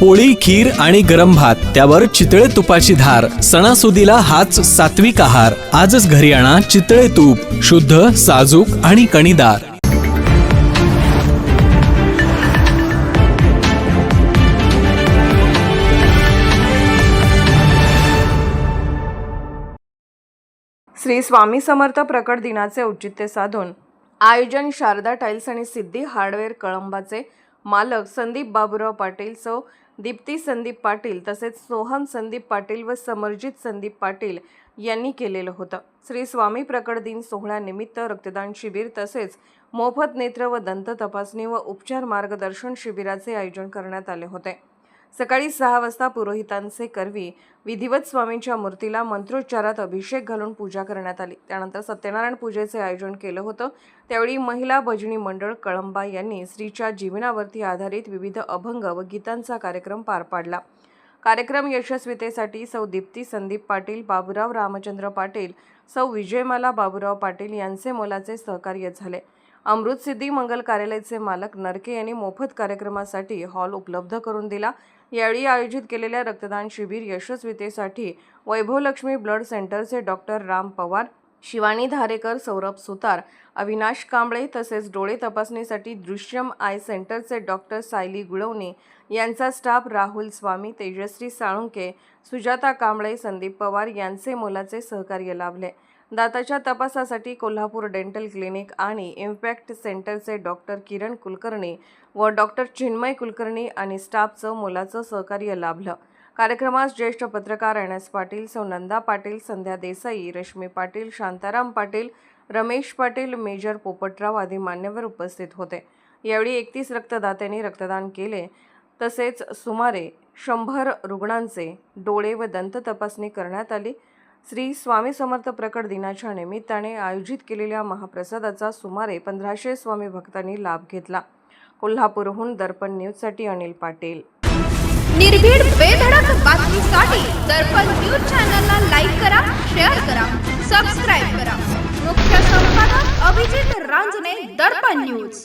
पोळी खीर आणि गरम भात त्यावर चितळे तुपाची धार सणासुदीला हाच सात्विक आहार. आजच घरी आणा चितळे तूप शुद्ध साजूक आणि कणीदार. श्री स्वामी समर्थ प्रकट दिनाचे औचित्य साधून आयोजन शारदा टाईल्स आणि सिद्धी हार्डवेअर कळंबाचे मालक संदीप बाबुराव पाटील सौ दीप्ती संदीप पाटील तसेच सोहम संदीप पाटील व समरजित संदीप पाटील यांनी केलेलं होतं. श्री स्वामी प्रकट दिन सोहळ्यानिमित्त रक्तदान शिबिर तसेच मोफत नेत्र व दंत तपासणी व उपचार मार्गदर्शन शिबिराचे आयोजन करण्यात आले होते. सकाळी सहा वाजता पुरोहितांचे करवी विधिवत स्वामींच्या मूर्तीला मंत्रोच्चारात अभिषेक घालून पूजा करण्यात आली. त्यानंतर सत्यनारायण पूजेचे आयोजन केलं होतं. त्यावेळी महिला भजनी मंडळ कळंबा यांनी स्त्रीच्या जीवनावरती आधारित विविध अभंग व गीतांचा कार्यक्रम पार पाडला. कार्यक्रम यशस्वीतेसाठी सौ दीप्ती संदीप पाटील बाबुराव रामचंद्र पाटील सौ विजयमाला बाबुराव पाटील यांचे मोलाचे सहकार्य झाले. अमृत सिद्धी मंगल कार्यालयाचे मालक नरके यांनी मोफत कार्यक्रमासाठी हॉल उपलब्ध करून दिला. यावेळी आयोजित केलेल्या रक्तदान शिबिर यशस्वीतेसाठी वैभवलक्ष्मी ब्लड सेंटरचे डॉक्टर राम पवार शिवानी धारेकर सौरभ सुतार अविनाश कांबळे तसेच डोळे तपासणीसाठी दृश्यम आय सेंटरचे डॉक्टर सायली गुळवणे यांचा स्टाफ राहुल स्वामी तेजश्री साळुंके सुजाता कांबळे संदीप पवार यांचे मोलाचे सहकार्य लाभले. दाताच्या तपासासाठी कोल्हापूर डेंटल क्लिनिक आणि इम्पॅक्ट सेंटरचे डॉक्टर किरण कुलकर्णी व डॉक्टर चिन्मय कुलकर्णी आणि स्टाफचं मोलाचं सहकार्य लाभलं. कार्यक्रमास ज्येष्ठ पत्रकार N S Patil Saunanda Patil Sandhya Desai Rashmi Patil Shantaram Patil Ramesh Patil major Popatrao आदी मान्यवर उपस्थित होते. यावेळी एकतीस रक्तदात्यांनी रक्तदान केले. तसेच सुमारे शंभर रुग्णांचे डोळे व दंत तपासणी करण्यात आली. श्री स्वामी समर्थ प्रकट दिनाच्या निमित्ताने आयोजित केलेल्या महाप्रसादाचा सुमारे पंधराशे स्वामी भक्तांनी लाभ घेतला. कोल्हापूरहून दर्पण न्यूजसाठी अनिल पाटील. निर्भीड बेधडक बातमीसाठी दर्पण न्यूज चॅनलला लाईक करा शेअर करा सबस्क्राईब करा. मुख्य संपादक अभिजित रांजणे दर्पण न्यूज.